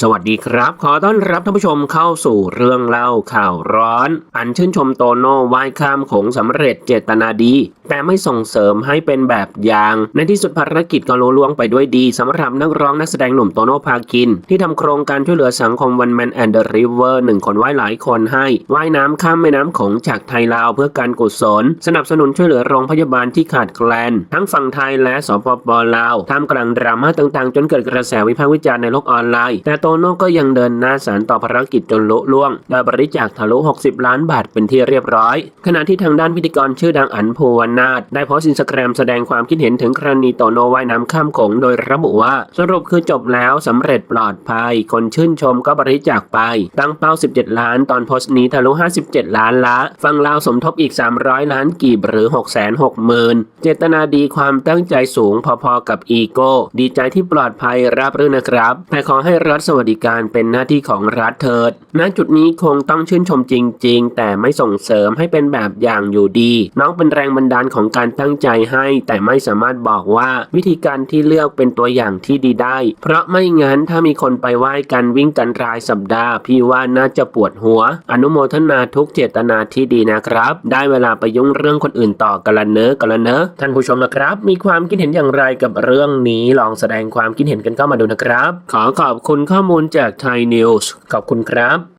สวัสดีครับ ขอต้อนรับท่านผู้ชมเข้าสู่เรื่องเล่าข่าวร้อน อันชื่นชมโตโน่ว่ายข้ามโขงสำเร็จเจตนาดี แต่ไม่ส่งเสริมให้เป็นแบบอย่าง ในที่สุดภารกิจก็ลุล่วงไปด้วยดีสำหรับนักร้องนักแสดงหนุ่มโตโน่พากิน ที่ทำโครงการช่วยเหลือสังคมวันแมนแอนด์ริเวอร์หนึ่งคนว่ายหลายคนให้ว่ายน้ำข้ามแม่น้ำโขงจากไทยลาวเพื่อการกุศล สนับสนุนช่วยเหลือโรงพยาบาลที่ขาดแคลนทั้งฝั่งไทยและสปปลาวท่ามกลางดราม่าต่างๆ จนเกิดกระแสวิพากษ์วิจารณ์ในโลกออนไลน์แต่โตโน่ก็ยังเดินหน้าสานต่อภารกิจจนลุล่วงโดยบริจาคทะลุ 60 ล้านบาทเป็นที่เรียบร้อย ขณะที่ทางด้านพิธีกรชื่อดังอันภูวนาถได้โพสต์อินสตาแกรมแสดงความคิดเห็นถึงกรณีโตโน่ว่ายน้ำข้ามโขงโดยระบุว่า สรุปคือจบแล้วสำเร็จปลอดภัย คนชื่นชมก็บริจาคไป ตั้งเป้า 17 ล้าน ตอนโพสต์นี้ทะลุ 57 ล้านละ ฟังลาวสมทบอีก 300 ล้านกีบหรือ 660,000 เจตนาดีความตั้งใจสูงพอๆกับอีโก้ ดีใจที่ปลอดภัยรับรื่นนะครับ แต่ขอให้รัฐสวัสดิการเป็นหน้าที่ของรัฐเถิด ณ จุดนี้คงต้องชื่นชมจริง ๆ แต่ไม่ส่งเสริมให้เป็นแบบอย่างอยู่ดี น้องเป็นแรงบันดาลของการตั้งใจให้ แต่ไม่สามารถบอกว่าวิธีการที่เลือกเป็นตัวอย่างที่ดีได้ เพราะไม่งั้นถ้ามีคนไปไหว้กันวิ่งกันรายสัปดาห์ พี่ว่าน่าจะปวดหัว อนุโมทนาทุกเจตนาที่ดีนะครับ ได้เวลาไปยุ่งเรื่องคนอื่นต่อกันละเนอะกันละเนอะท่านผู้ชมนะครับ มีความคิดเห็นอย่างไรกับเรื่องนี้ลองแสดงความคิดเห็นกันเข้ามาดูนะครับ ขอขอบคุณข้อมมูลจากไทยนิวส์ขอบคุณครับ